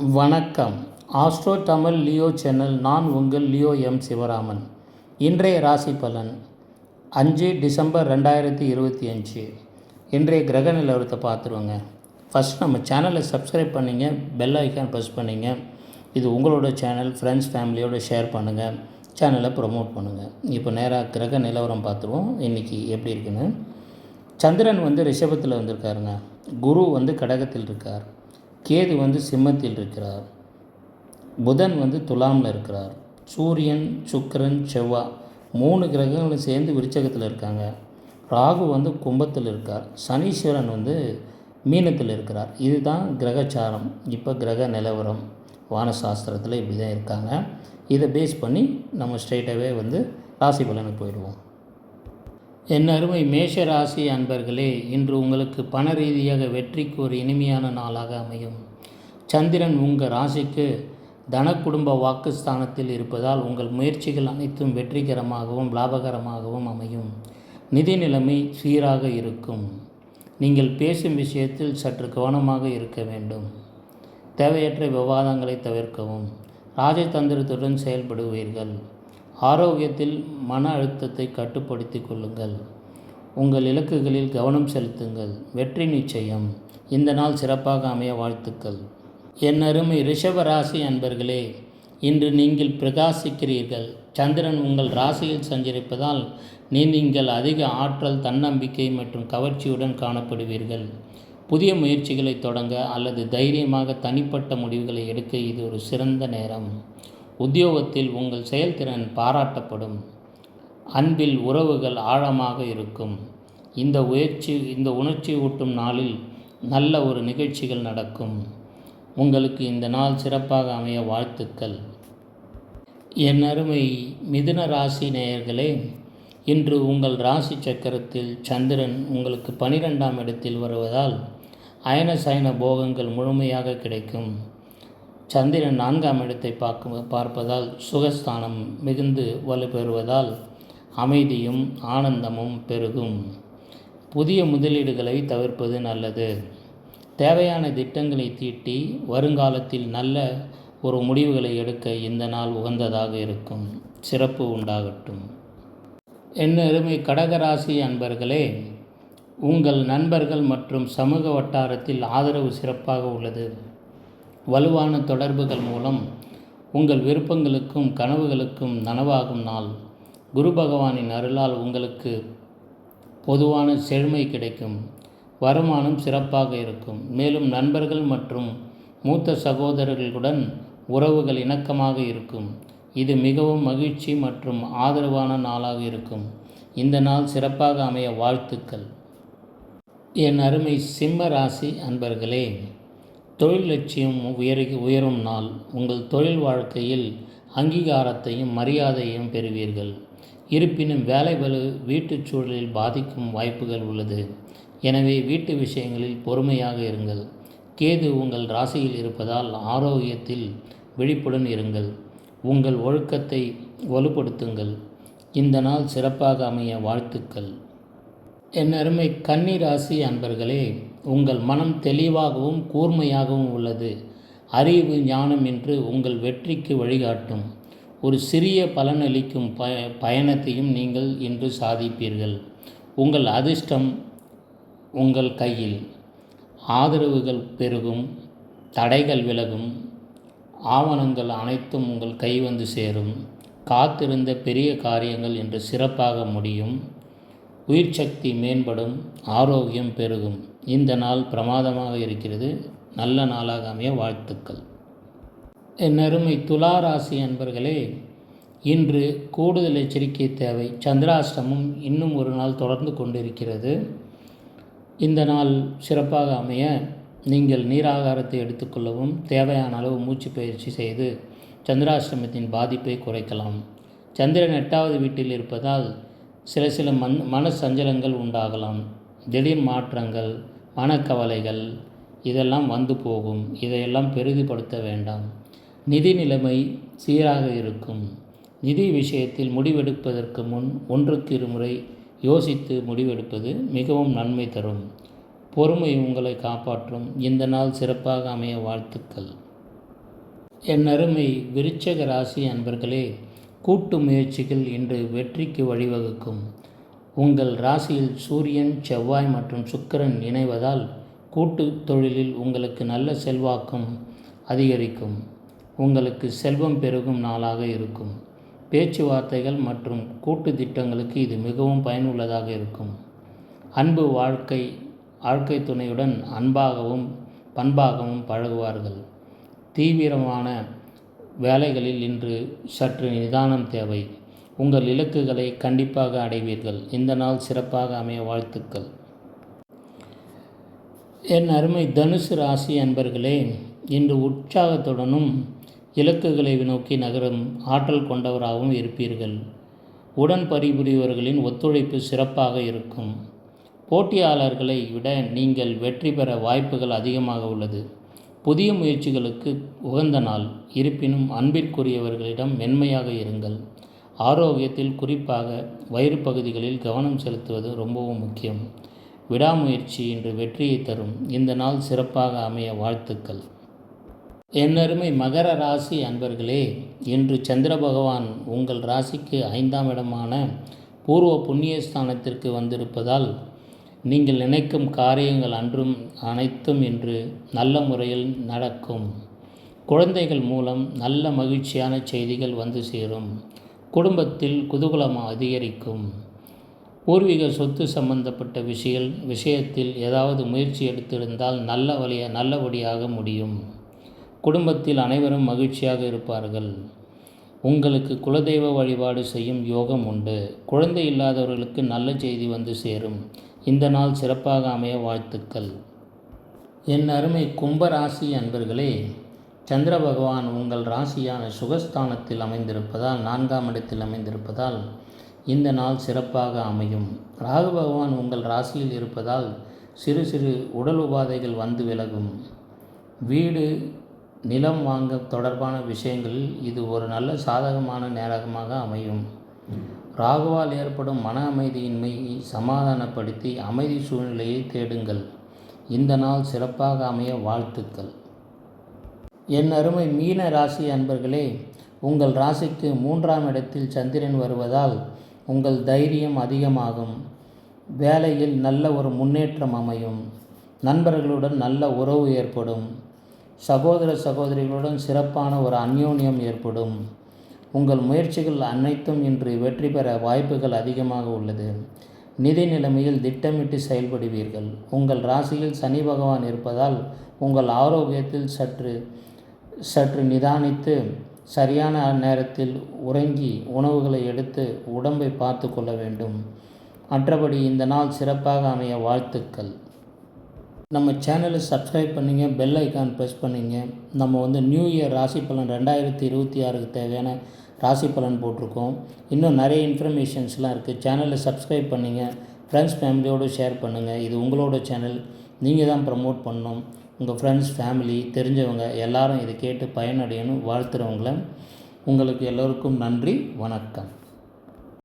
வணக்கம். Astro Tamil Leo channel நான் உங்கள் லியோ எம் சிவராமன். இன்றைய ராசி பலன் அஞ்சு டிசம்பர் ரெண்டாயிரத்தி இருபத்தி அஞ்சு. இன்றைய கிரக நிலவரத்தை பார்த்துருவோங்க. ஃபஸ்ட் நம்ம சேனலை சப்ஸ்கிரைப் பண்ணிங்க பெல் ஐக்கான் ப்ரெஸ் பண்ணிங்க. இது உங்களோட சேனல் ஃப்ரெண்ட்ஸ் ஃபேமிலியோடு ஷேர் பண்ணுங்கள் சேனலை ப்ரொமோட் பண்ணுங்கள் இப்போ நேராக கிரக நிலவரம் பார்த்துருவோம். இன்றைக்கி எப்படி இருக்குன்னு. சந்திரன் வந்து ரிஷபத்தில் வந்திருக்காருங்க. குரு வந்து கடகத்தில் இருக்கார். கேது வந்து சிம்மத்தில் இருக்கிறார். புதன் வந்து துலாமில் இருக்கிறார். சூரியன் சுக்கிரன் செவ்வா மூணு கிரகங்களும் சேர்ந்து விருச்சகத்தில் இருக்காங்க. ராகு வந்து கும்பத்தில் இருக்கார். சனீஸ்வரன் வந்து மீனத்தில் இருக்கிறார். இதுதான் கிரகச்சாரம். இப்போ கிரக நிலவரம் வானசாஸ்திரத்தில் இப்படி தான் இருக்காங்க. இதை பேஸ் பண்ணி நம்ம ஸ்ட்ரெயிட்டாகவே வந்து ராசி பலனுக்கு போயிடுவோம். என் அருமை மேஷ ராசி அன்பர்களே இன்று உங்களுக்கு பண ரீதியாக வெற்றிக்கு ஒரு இனிமையான நாளாக அமையும். சந்திரன் உங்கள் ராசிக்கு தன குடும்ப வாக்குஸ்தானத்தில் இருப்பதால் உங்கள் முயற்சிகள் அனைத்தும் வெற்றிகரமாகவும் லாபகரமாகவும் அமையும். நிதி நிலைமை சீராக இருக்கும். நீங்கள் பேசும் விஷயத்தில் சற்று கவனமாக இருக்க வேண்டும். தேவையற்ற விவாதங்களை தவிர்க்கவும். ராஜதந்திரத்துடன் செயல்படுவீர்கள். ஆரோக்கியத்தில் மன அழுத்தத்தை கட்டுப்படுத்திக் கொள்ளுங்கள். உங்கள் இலக்குகளில் கவனம் செலுத்துங்கள். வெற்றி நிச்சயம். இந்த நாள் சிறப்பாக அமைய வாழ்த்துக்கள். என் அருமை ரிஷபராசி அன்பர்களே இன்று நீங்கள் பிரகாசிக்கிறீர்கள். சந்திரன் உங்கள் ராசியில் சஞ்சரிப்பதால் நீ நீங்கள் அதிக ஆற்றல் தன்னம்பிக்கை மற்றும் கவர்ச்சியுடன் காணப்படுவீர்கள். புதிய முயற்சிகளை தொடங்க அல்லது தைரியமாக தனிப்பட்ட முடிவுகளை எடுக்க இது ஒரு சிறந்த நேரம். உத்தியோகத்தில் உங்கள் செயல்திறன் பாராட்டப்படும். அன்பில் உறவுகள் ஆழமாக இருக்கும். இந்த உயர்ச்சி இந்த உணர்ச்சி ஊட்டும் நாளில் நல்ல ஒரு நிகழ்ச்சிகள் நடக்கும். உங்களுக்கு இந்த நாள் சிறப்பாக அமைய வாழ்த்துக்கள். என் அருமை மிதுன ராசி நேயர்களே இன்று உங்கள் ராசி சக்கரத்தில் சந்திரன் உங்களுக்கு பனிரெண்டாம் இடத்தில் வருவதால் அயன சயன போகங்கள் முழுமையாக கிடைக்கும். சந்திரன் நான்காம் இடத்தை பார்க்க பார்ப்பதால் சுகஸ்தானம் மிகுந்து வலுப்பெறுவதால் அமைதியும் ஆனந்தமும் பெருகும். புதிய முதலீடுகளை தவிர்ப்பது நல்லது. தேவையான திட்டங்களை தீட்டி வருங்காலத்தில் நல்ல ஒரு முடிவுகளை எடுக்க இந்த நாள் உகந்ததாக இருக்கும். சிறப்பு உண்டாகட்டும். என்ன அருமை கடகராசி அன்பர்களே உங்கள் நண்பர்கள் மற்றும் சமூக வட்டாரத்தில் ஆதரவு சிறப்பாக உள்ளது. வலுவான தொடர்புகள் மூலம் உங்கள் விருப்பங்களுக்கும் கனவுகளுக்கும் நனவாகும் நாள். குரு பகவானின் அருளால் உங்களுக்கு பொதுவான செழுமை கிடைக்கும் வருமானம் சிறப்பாக இருக்கும். மேலும் நண்பர்கள் மற்றும் மூத்த சகோதரர்களுடன் உறவுகள் இணக்கமாக இருக்கும். இது மிகவும் மகிழ்ச்சி மற்றும் ஆதரவான நாளாக இருக்கும். இந்த நாள் சிறப்பாக அமைய வாழ்த்துக்கள். என் அருமை சிம்ம ராசி அன்பர்களே தொழில் லட்சியம் உயரி உயரும் நாள். உங்கள் தொழில் வாழ்க்கையில் அங்கீகாரத்தையும் மரியாதையும் பெறுவீர்கள். இருப்பினும் வேலை வலு வீட்டுச் சூழலில் பாதிக்கும் வாய்ப்புகள் உள்ளது. எனவே வீட்டு விஷயங்களில் பொறுமையாக இருங்கள். கேது உங்கள் ராசியில் இருப்பதால் ஆரோக்கியத்தில் விழிப்புடன் இருங்கள். உங்கள் ஒழுக்கத்தை வலுப்படுத்துங்கள். இந்த நாள் சிறப்பாக அமைய வாழ்த்துக்கள். என் அருமை கன்னி ராசி அன்பர்களே உங்கள் மனம் தெளிவாகவும் கூர்மையாகவும் உள்ளது. அறிவு ஞானம் என்று உங்கள் வெற்றிக்கு வழிகாட்டும். ஒரு சிறிய பலனளிக்கும் ப பயணத்தையும் நீங்கள் இன்று சாதிப்பீர்கள். உங்கள் அதிர்ஷ்டம் உங்கள் கையில். ஆதரவுகள் பெருகும் தடைகள் விலகும் ஆவணங்கள் அனைத்தும் உங்கள் கை வந்து சேரும். காத்திருந்த பெரிய காரியங்கள் என்று சிறப்பாக முடியும். உயிர் சக்தி மேம்படும் ஆரோக்கியம் பெருகும். இந்த நாள் பிரமாதமாக இருக்கிறது. நல்ல நாளாக அமைய வாழ்த்துக்கள். என் துளாராசி ராசி அன்பர்களே இன்று கூடுதல் எச்சரிக்கை தேவை. சந்திராஷ்டமம் இன்னும் ஒரு நாள் தொடர்ந்து கொண்டிருக்கிறது. இந்த நாள் சிறப்பாக அமைய நீங்கள் நீராகாரத்தை எடுத்துக்கொள்ளவும் தேவையான அளவு மூச்சு பயிற்சி செய்து சந்திராஷ்டமத்தின் பாதிப்பை குறைக்கலாம். சந்திரன் எட்டாவது வீட்டில் இருப்பதால் சில சில மண் மன சஞ்சலங்கள் உண்டாகலாம். திடீர் மாற்றங்கள் மனக்கவலைகள் இதெல்லாம் வந்து போகும். இதையெல்லாம் பெரிதுபடுத்த வேண்டாம். நிதி நிலைமை சீராக இருக்கும். நிதி விஷயத்தில் முடிவெடுப்பதற்கு முன் ஒன்றுக்கு இருமுறை யோசித்து முடிவெடுப்பது மிகவும் நன்மை தரும். பொறுமை உங்களை காப்பாற்றும். இந்த நாள் சிறப்பாக அமைய வாழ்த்துக்கள். என் அருமை விருச்சக ராசி அன்பர்களே கூட்டு முயற்சிகள் இன்று வெற்றிக்கு வழிவகுக்கும். உங்கள் ராசியில் சூரியன் செவ்வாய் மற்றும் சுக்கிரன் இணைவதால் கூட்டு தொழிலில் உங்களுக்கு நல்ல செல்வாக்கும் அதிகரிக்கும். உங்களுக்கு செல்வம் பெருகும் நாளாக இருக்கும். பேச்சுவார்த்தைகள் மற்றும் கூட்டு திட்டங்களுக்கு இது மிகவும் பயனுள்ளதாக இருக்கும். அன்பு வாழ்க்கை வாழ்க்கை துணையுடன் அன்பாகவும் பண்பாகவும் பழகுவார்கள். தீவிரமான வேலைகளில் இன்று சற்று நிதானம் தேவை. உங்கள் இலக்குகளை கண்டிப்பாக அடைவீர்கள். இந்த நாள் சிறப்பாக அமைய வாழ்த்துக்கள். என் அருமை தனுசு ராசி அன்பர்களே இன்று உற்சாகத்துடனும் இலக்குகளை நோக்கி நகரும் ஆற்றல் கொண்டவராகவும் இருப்பீர்கள். உடன் பணிபுரிபவர்களின் ஒத்துழைப்பு சிறப்பாக இருக்கும். போட்டியாளர்களை விட நீங்கள் வெற்றி பெற வாய்ப்புகள் அதிகமாக உள்ளது. புதிய முயற்சிகளுக்கு உகந்த நாள். இருப்பினும் அன்பிற்குரியவர்களிடம் மென்மையாக இருங்கள். ஆரோக்கியத்தில் குறிப்பாக வயிறு பகுதிகளில் கவனம் செலுத்துவது ரொம்பவும் முக்கியம். விடாமுயற்சி இன்று வெற்றியை தரும். இந்த நாள் சிறப்பாக அமைய வாழ்த்துக்கள். என்னருமை மகர ராசி அன்பர்களே இன்று சந்திர பகவான் உங்கள் ராசிக்கு ஐந்தாம் இடமான பூர்வ புண்ணியஸ்தானத்திற்கு வந்திருப்பதால் நீங்கள் நினைக்கும் காரியங்கள் அன்றும் அனைத்தும் இன்று நல்ல முறையில் நடக்கும். குழந்தைகள் மூலம் நல்ல மகிழ்ச்சியான செய்திகள் வந்து சேரும். குடும்பத்தில் குதூகலம் அதிகரிக்கும். பூர்வீக சொத்து சம்பந்தப்பட்ட விஷய விஷயத்தில் ஏதாவது முயற்சி எடுத்திருந்தால் நல்ல வழிய நல்லபடியாக முடியும். குடும்பத்தில் அனைவரும் மகிழ்ச்சியாக இருப்பார்கள். உங்களுக்கு குலதெய்வ வழிபாடு செய்யும் யோகம் உண்டு. குழந்தை இல்லாதவர்களுக்கு நல்ல செய்தி வந்து சேரும். இந்த நாள் சிறப்பாக அமைய வாழ்த்துக்கள். என் அருமை கும்பராசி அன்பர்களே சந்திர பகவான் உங்கள் ராசியான சுகஸ்தானத்தில் அமைந்திருப்பதால் நான்காம் இடத்தில் அமைந்திருப்பதால் இந்த நாள் சிறப்பாக அமையும். ராகு பகவான் உங்கள் ராசியில் இருப்பதால் சிறு சிறு உடல் உபாதைகள் வந்து விலகும். வீடு நிலம் வாங்க தொடர்பான விஷயங்களில் இது ஒரு நல்ல சாதகமான நேரமாக அமையும். ராகுவால் ஏற்படும் மன அமைதியின்மையை சமாதானப்படுத்தி அமைதி சூழ்நிலையை தேடுங்கள். இந்த நாள் சிறப்பாக அமைய வாழ்த்துக்கள். என் அருமை மீன ராசி அன்பர்களே உங்கள் ராசிக்கு மூன்றாம் இடத்தில் சந்திரன் வருவதால் உங்கள் தைரியம் அதிகமாகும். வேலையில் நல்ல ஒரு முன்னேற்றம் அமையும். நண்பர்களுடன் நல்ல உறவு ஏற்படும். சகோதர சகோதரிகளுடன் சிறப்பான ஒரு அந்யோன்யம் ஏற்படும். உங்கள் முயற்சிகள் அனைத்தும் இன்று வெற்றி பெற வாய்ப்புகள் அதிகமாக உள்ளது. நிதி நிலைமையில் திட்டமிட்டு செயல்படுவீர்கள். உங்கள் ராசியில் சனி பகவான் இருப்பதால் உங்கள் ஆரோக்கியத்தில் சற்று சற்று நிதானித்து சரியான நேரத்தில் உறங்கி உணவுகளை எடுத்து உடம்பை பார்த்து கொள்ள வேண்டும். மற்றபடி இந்த நாள் சிறப்பாக அமைய வாழ்த்துக்கள். நம்ம சேனலை சப்ஸ்கிரைப் பண்ணிங்க பெல் ஐக்கான் ப்ரெஸ் பண்ணிங்க. நம்ம வந்து நியூ இயர் ராசி பலன் ரெண்டாயிரத்தி இருபத்தி ஆறுக்கு தேவையான ராசி பலன் போட்டிருக்கோம். இன்னும் நிறைய இன்ஃபர்மேஷன்ஸ்லாம் இருக்குது சேனலை சப்ஸ்கிரைப் பண்ணிங்க. ஃப்ரெண்ட்ஸ் ஃபேமிலியோடு ஷேர் பண்ணுங்கள் இது உங்களோட சேனல் நீங்கள் தான் ப்ரமோட் பண்ணணும். உங்கள் ஃப்ரெண்ட்ஸ் ஃபேமிலி தெரிஞ்சவங்க எல்லாரும் இதை கேட்டு பயனடையணும் வாழ்த்துறவங்கள. உங்களுக்கு எல்லோருக்கும் நன்றி வணக்கம்.